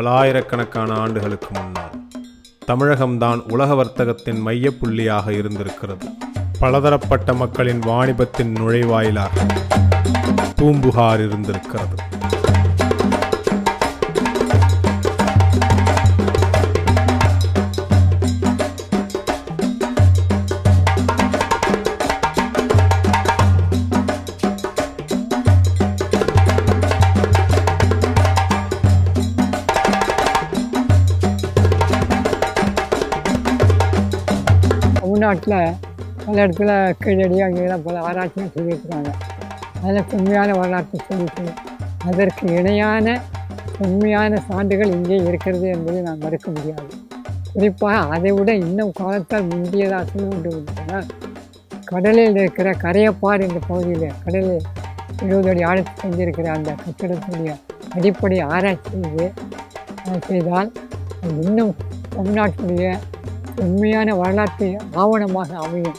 பலாயிரக்கணக்கான ஆண்டுகளுக்கு முன்னால் தமிழகம்தான் உலக வர்த்தகத்தின் மையப்புள்ளியாக இருந்திருக்கிறது. பலதரப்பட்ட மக்களின் வாணிபத்தின் நுழைவாயிலாக பூம்புகார் இருந்திருக்கிறது. தமிழ்நாட்டில் பல இடத்துல கீழடி அங்கெல்லாம் பல ஆராய்ச்சிகள் சொல்லியிருக்கிறாங்க. அதில் தொன்மையான வரலாற்று சொல்லிட்டு அதற்கு இணையான உண்மையான சான்றுகள் இங்கே இருக்கிறது என்பதை நான் மறுக்க முடியாது. குறிப்பாக அதை விட இன்னும் காலத்தால் முந்தியதாக சொல்ல வேண்டும் கடலில் இருக்கிற கரையப்பார் என்ற பகுதியில் கடலில் இருபது அடி ஆழத்து செஞ்சிருக்கிற அந்த கட்டிடத்துடைய அடிப்படை ஆராய்ச்சி செய்து செய்தால் இன்னும் தமிழ்நாட்டுடைய உண்மையான வரலாற்று ஆவணமாக அமையும்.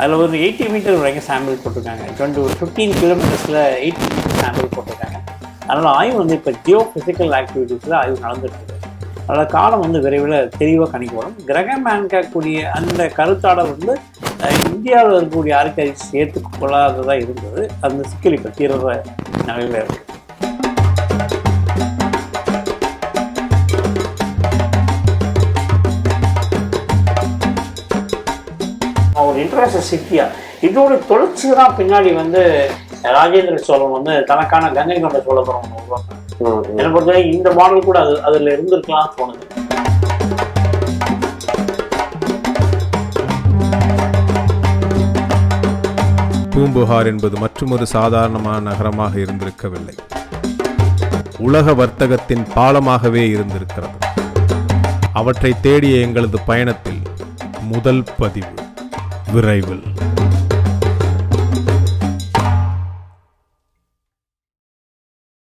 அதில் ஒரு எயிட்டி மீட்டர் வரைக்கும் சாம்பிள் போட்டிருக்காங்க. டுவெண்ட்டி ஒரு ஃபிஃப்டீன் கிலோமீட்டர்ஸில் எயிட்டி மீட்டர் சாம்பிள் போட்டிருக்காங்க. அதனால் ஆய்வு வந்து இப்போ ஜியோ ஃபிசிக்கல் ஆக்டிவிட்டீஸில் ஆய்வு நடந்துட்டு இருக்கு அதோட காலம் வந்து விரைவில் தெளிவாக கணிக்கப்படும். கிரகம் கூடிய அந்த கருத்தாடல் வந்து இந்தியாவில் இருக்கக்கூடிய ஆர்கியாலஜிஸ் ஏற்றுக்கொள்ளாததாக இருந்தது. அந்த சிக்கல் இப்போ தீர்ற நிலையில் இருக்குது ஒரு இன்டர்நேஷனல் சிட்டியா? இதோட தொலைச்சி தான் பின்னாடி வந்து ராஜேந்திர சோழன் வந்து தனக்கான கங்கை கொண்ட சோழபுரம். என்னை பொறுத்தவரை இந்த மாடல் கூட அது அதுல இருந்திருக்கலாம் தோணுது. பூம்புகார் என்பது மற்றுமொரு சாதாரணமான நகரமாக இருந்திருக்கவில்லை. உலக வர்த்தகத்தின் பாலமாகவே இருந்திருக்கிறது. அவற்றை தேடிய எங்களது பயணத்தில் முதல் பதிவு விரைவில்.